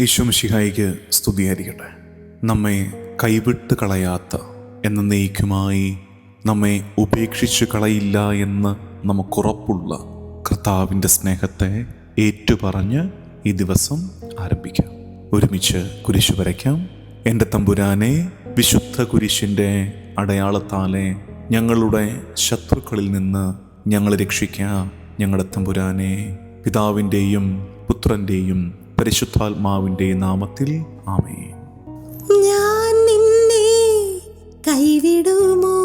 ഈശ്വമിഷിഹായിക്ക് സ്തുതിയായിരിക്കട്ടെ. നമ്മെ കൈവിട്ട് കളയാത്ത എന്ന നെയ്ക്കുമായി നമ്മെ ഉപേക്ഷിച്ച് കളയില്ല എന്ന് നമുക്കുറപ്പുള്ള കർത്താവിന്റെ സ്നേഹത്തെ ഏറ്റുപറഞ്ഞ് ഈ ദിവസം ആരംഭിക്കാം. ഒരുമിച്ച് കുരിശു വരയ്ക്കാം. എന്റെ തമ്പുരാനെ വിശുദ്ധ കുരിശിന്റെ അടയാളത്താലെ ഞങ്ങളുടെ ശത്രുക്കളിൽ നിന്ന് ഞങ്ങളെ രക്ഷിക്കാം. ഞങ്ങളുടെ തമ്പുരാനെ പിതാവിന്റെയും പുത്രന്റെയും പരിശുദ്ധാത്മാവിന്റെയും നാമത്തിൽ ആമേ ഞാൻ നിന്നെ കൈവിടുമോ?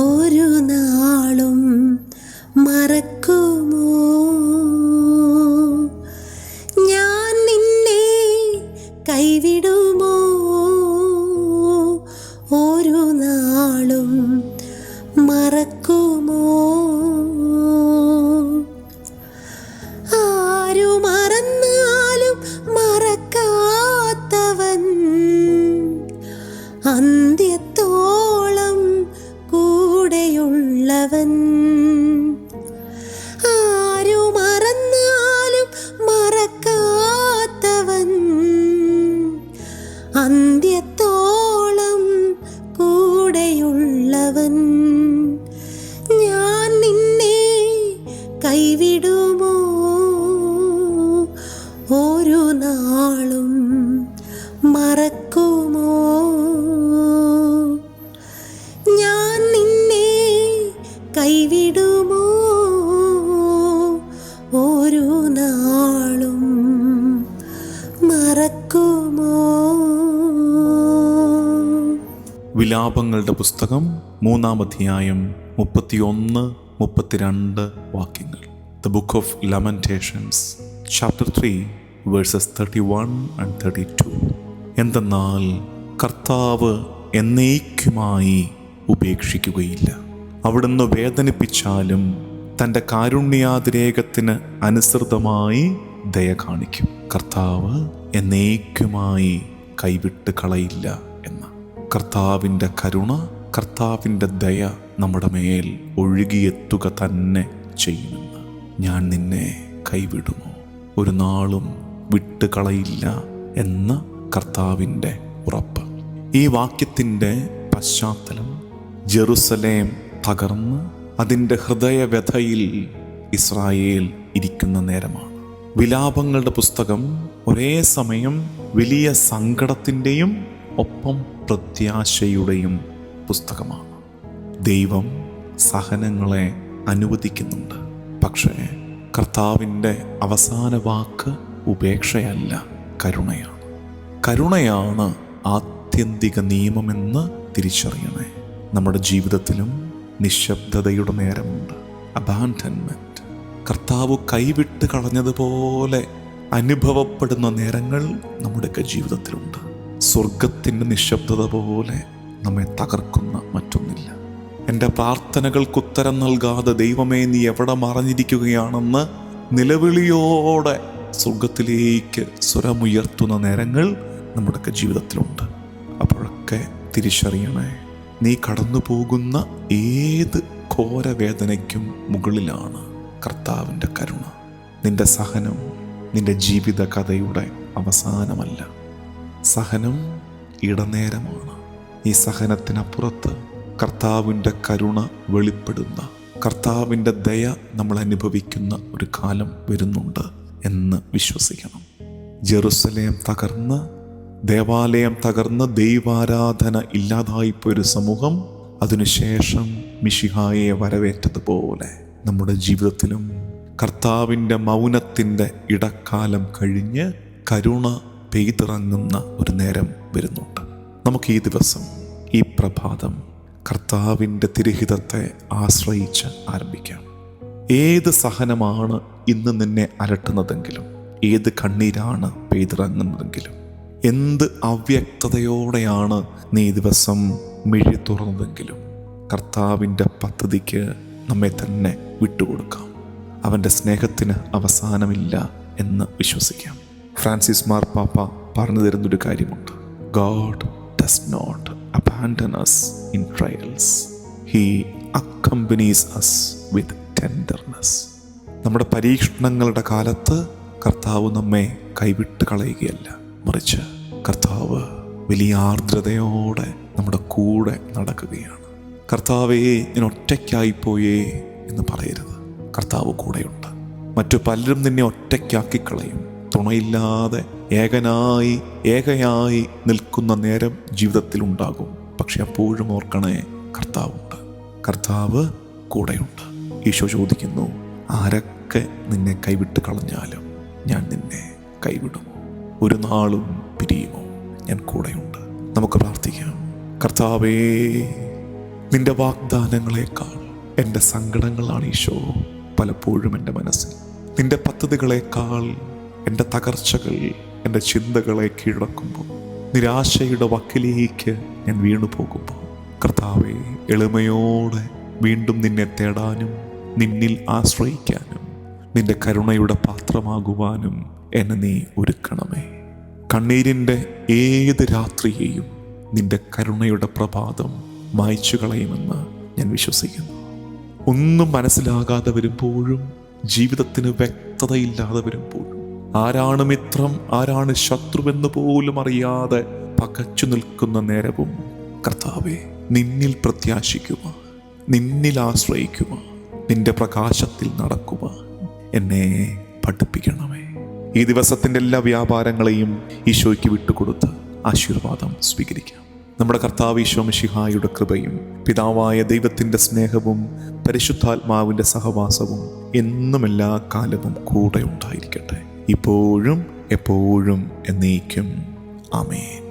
ഒരു നാളും മറക്കുമോ? ഞാൻ നിന്നെ കൈവിടുമോ? ഒരു നാളും മറക്കുമോ? മറക്കുമോ? ഞാൻ നിന്നെ കൈവിടുമോ? ഓരോ നാളും മറക്കുമോ? വിലാപങ്ങളുടെ പുസ്തകം മൂന്നാം അധ്യായം മുപ്പത്തിയൊന്ന് മുപ്പത്തിരണ്ട് വാക്യങ്ങൾ. The book of lamentations chapter three verses thirty one and thirty two എന്തെന്നാൽ കർത്താവ് എന്നേക്കുമായി ഉപേക്ഷിക്കുകയില്ല. അവിടുന്ന് വേദനിപ്പിച്ചാലും തന്റെ കാരുണ്യാതിരേകത്തിന് അനുസൃതമായി ദയ കാണിക്കും. കർത്താവ് എന്നേക്കുമായി കൈവിട്ട് കളയില്ല എന്ന്. കർത്താവിന്റെ കരുണ കർത്താവിന്റെ ദയ നമ്മുടെ മേൽ ഒഴുകിയെത്തുക തന്നെ ചെയ്യുമെന്ന്. ഞാൻ നിന്നെ കൈവിടുമോ? ഒരു നാളും വിട്ടുകളയില്ല എന്ന കർത്താവിന്റെ ഉറപ്പ്. ഈ വാക്യത്തിന്റെ പശ്ചാത്തലം ജെറുസലേം തകർന്ന് അതിന്റെ ഹൃദയവ്യഥയിൽ ഇസ്രായേൽ ഇരിക്കുന്ന നേരമാണ്. വിലാപങ്ങളുടെ പുസ്തകം ഒരേ സമയം വലിയ സങ്കടത്തിന്റെയും ഒപ്പം പ്രത്യാശയുടെയും പുസ്തകമാണ്. ദൈവം സഹനങ്ങളെ അനുവദിക്കുന്നുണ്ട്. പക്ഷേ കർത്താവിന്റെ അവസാന വാക്ക് ഉപേക്ഷയല്ല കരുണയാണ്. കരുണയാണ് ആത്യന്തിക നിയമമെന്ന് തിരിച്ചറിയണേ. നമ്മുടെ ജീവിതത്തിലും നിശബ്ദതയുടെ നേരമുണ്ട്. അബാൻഡൻമെന്റ് കർത്താവ് കൈവിട്ട് കളഞ്ഞതുപോലെ അനുഭവപ്പെടുന്ന നേരങ്ങൾ നമ്മുടെയൊക്കെ ജീവിതത്തിലുണ്ട്. സ്വർഗത്തിന്റെ നിശബ്ദത പോലെ നമ്മെ തകർക്കുന്ന മറ്റൊന്നില്ല. എന്റെ പ്രാർത്ഥനകൾക്ക് ഉത്തരം നൽകാതെ ദൈവമേ നീ എവിടെ മറഞ്ഞിരിക്കുകയാണെന്ന് നിലവിളിയോടെ സ്വർഗത്തിലേക്ക് സ്വരമുയർത്തുന്ന നേരങ്ങൾ നമ്മുടെയൊക്കെ ജീവിതത്തിലുണ്ട്. അപ്പോഴൊക്കെ തിരിച്ചറിയണേ നീ കടന്നു പോകുന്ന ഏത് ഘോരവേദനയ്ക്കും മുകളിലാണ് കർത്താവിന്റെ കരുണ. നിന്റെ സഹനം നിന്റെ ജീവിത കഥയുടെ അവസാനമല്ല. സഹനം ഇടനേരമാണ്. ഈ സഹനത്തിനപ്പുറത്ത് കർത്താവിന്റെ കരുണ വെളിപ്പെടുന്ന കർത്താവിന്റെ ദയ നമ്മൾ അനുഭവിക്കുന്ന ഒരു കാലം വരുന്നുണ്ട് എന്ന് വിശ്വസിക്കണം. ജെറുസലേം തകർന്ന് ദേവാലയം തകർന്ന് ദൈവാരാധന ഇല്ലാതായിപ്പോയൊരു സമൂഹം അതിനുശേഷം മിഷിഹായെ വരവേറ്റതുപോലെ നമ്മുടെ ജീവിതത്തിലും കർത്താവിന്റെ മൗനത്തിന്റെ ഇടക്കാലം കഴിഞ്ഞ് കരുണ പെയ്തിറങ്ങുന്ന ഒരു നേരം വരുന്നുണ്ട്. നമുക്ക് ഈ ദിവസം ഈ പ്രഭാതം കർത്താവിന്റെ തിരുഹിതത്തെ ആശ്രയിച്ച് ആരംഭിക്കാം. ഏത് സഹനമാണ് ഇന്ന് നിന്നെ അലട്ടുന്നതെങ്കിലും ഏത് കണ്ണീരാണ് പെയ്തിറങ്ങുന്നതെങ്കിലും എന്ത് അവ്യക്തതയോടെയാണ് നീ ദിവസം മിഴി തുറന്നതെങ്കിലും കർത്താവിന്റെ പദ്ധതിക്ക് നമ്മെ തന്നെ വിട്ടുകൊടുക്കാം. അവന്റെ സ്നേഹത്തിന് അവസാനമില്ല എന്ന് വിശ്വസിക്കാം. ഫ്രാൻസിസ് മാർ പാപ്പ പറഞ്ഞു തരുന്നൊരു കാര്യമുണ്ട്. God does not abandon us in trials he accompanies us with tenderness നമ്മുടെ പരീക്ഷണങ്ങളുടെ കാലത്ത് കർത്താവ് നമ്മെ കൈവിട്ട് കളയുകയല്ല. മറിച്ച് കർത്താവ് വലിയ ആർദ്രതയോടെ നമ്മുടെ കൂടെ നടക്കുകയാണ്. കർത്താവേ ഞാൻ ഒറ്റയ്ക്കായിപ്പോയേ എന്ന് പറയരുത്. കർത്താവ് കൂടെയുണ്ട്. മറ്റു പലരും നിന്നെ ഒറ്റയ്ക്കാക്കി കളയും. തുണയില്ലാതെ ഏകനായി ഏകയായി നിൽക്കുന്ന നേരം ജീവിതത്തിൽ ഉണ്ടാകും. പക്ഷെ അപ്പോഴും ഓർക്കണേ കർത്താവുണ്ട്. കർത്താവ് കൂടെയുണ്ട്. ഈശോ ചോദിക്കുന്നു ആരൊക്കെ നിന്നെ കൈവിട്ട് കളഞ്ഞാലും ഞാൻ നിന്നെ കൈവിടും ഒരു നാളും പിരിയുമോ ഞാൻ കൂടെയുണ്ട്. നമുക്ക് പ്രാർത്ഥിക്കാം. കർത്താവേ നിന്റെ വാഗ്ദാനങ്ങളെക്കാൾ എന്റെ സങ്കടങ്ങളാണ് ഈശോ പലപ്പോഴും എന്റെ മനസ്സിൽ. നിന്റെ പദ്ധതികളെക്കാൾ എന്റെ തകർച്ചകൾ എന്റെ ചിന്തകളെ കീഴടക്കുമ്പോൾ നിരാശയുടെ വക്കിലേക്ക് ഞാൻ വീണു പോകുമ്പോൾ കർത്താവെ എളിമയോടെ വീണ്ടും നിന്നെ തേടാനും നിന്നിൽ ആശ്രയിക്കാനും നിന്റെ കരുണയുടെ പാത്രമാകുവാനും എന്നെ നീ ഒരുക്കണമേ. കണ്ണീരിന്റെ ഏത് രാത്രിയെയും നിന്റെ കരുണയുടെ പ്രഭാതം മായ്ച്ചു കളയുമെന്ന് ഞാൻ വിശ്വസിക്കുന്നു. ഒന്നും മനസ്സിലാകാതെ വരുമ്പോഴും ജീവിതത്തിന് വ്യക്തതയില്ലാതെ വരുമ്പോഴും ആരാണ് മിത്രം ആരാണ് ശത്രുവെന്ന് പോലും അറിയാതെ പകച്ചു നിൽക്കുന്ന നേരവും കർത്താവെ നിന്നിൽ പ്രത്യാശിക്കുക നിന്നിൽ ആശ്രയിക്കുക നിന്റെ പ്രകാശത്തിൽ നടക്കുക എന്നെ പഠിപ്പിക്കണമേ. ഈ ദിവസത്തിന്റെ എല്ലാ വ്യാപാരങ്ങളെയും ഈശോയ്ക്ക് വിട്ടുകൊടുത്ത് ആശീർവാദം സ്വീകരിക്കാം. നമ്മുടെ കർത്താവ് ഈശോ മിഷിഹായുടെ കൃപയും പിതാവായ ദൈവത്തിന്റെ സ്നേഹവും പരിശുദ്ധാത്മാവിന്റെ സഹവാസവും എന്നും എല്ലാ കാലവും കൂടെ ഉണ്ടായിരിക്കട്ടെ. ഇപ്പോഴും എപ്പോഴും എന്നേക്കും. ആമേൻ.